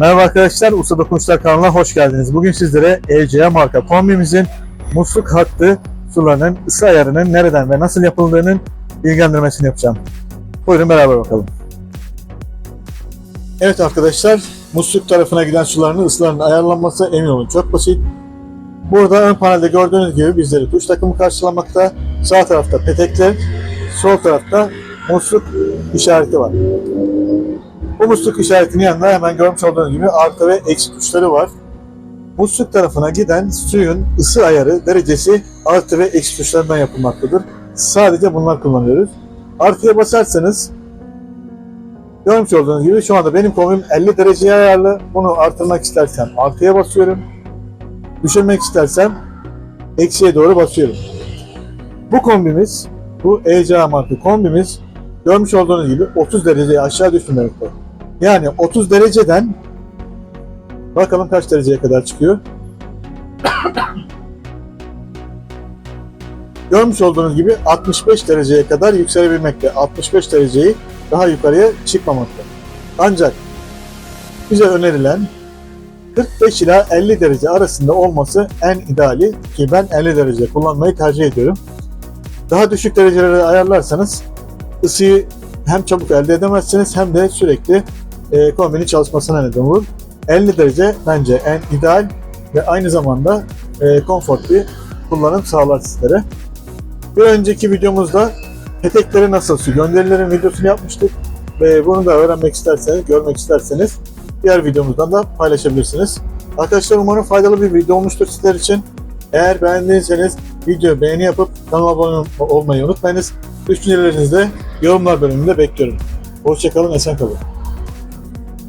Merhaba arkadaşlar, Usta Dokunuşlar kanalına hoş geldiniz. Bugün sizlere ECA marka kombimizin musluk hattı sularının ısı ayarının nereden ve nasıl yapıldığının bilgilendirmesini yapacağım. Buyurun beraber bakalım. Evet arkadaşlar, musluk tarafına giden suların ısılarının ayarlanması emin olun çok basit. Burada ön panelde gördüğünüz gibi bizleri tuş takımı karşılamakta. Sağ tarafta petekler, sol tarafta musluk işareti var. Bu musluk işaretinin yanında hemen görmüş olduğunuz gibi artı ve eksi tuşları var. Musluk tarafına giden suyun ısı ayarı derecesi artı ve eksi tuşlarından yapılmaktadır. Sadece bunlar kullanıyoruz. Artıya basarsanız görmüş olduğunuz gibi şu anda benim kombim 50 dereceye ayarlı. Bunu artırmak istersem artıya basıyorum. Düşürmek istersem eksiye doğru basıyorum. Bu kombimiz, bu ECA marka kombimiz görmüş olduğunuz gibi 30 dereceye aşağı düşmemekte. Yani 30 dereceden bakalım kaç dereceye kadar çıkıyor. Görmüş olduğunuz gibi 65 dereceye kadar yükselebilmekte. 65 dereceyi daha yukarıya çıkmamakta. Ancak bize önerilen 45 ila 50 derece arasında olması en ideali ki ben 50 derece kullanmayı tercih ediyorum. Daha düşük derecelere ayarlarsanız ısıyı hem çabuk elde edemezsiniz hem de sürekli e, kombinin çalışmasına neden olur. 50 derece bence en ideal ve aynı zamanda e, konfor bir kullanım sağlar sizlere. Bir önceki videomuzda peteklere nasıl su gönderilerin videosunu yapmıştık ve bunu da öğrenmek isterseniz, görmek isterseniz diğer videomuzdan da paylaşabilirsiniz. Arkadaşlar umarım faydalı bir video olmuştur sizler için. Eğer beğendiyseniz video beğeni yapıp kanala abone olmayı unutmayınız. Düşüncelerinizi de yorumlar bölümünde bekliyorum. Hoşçakalın, esen kalın.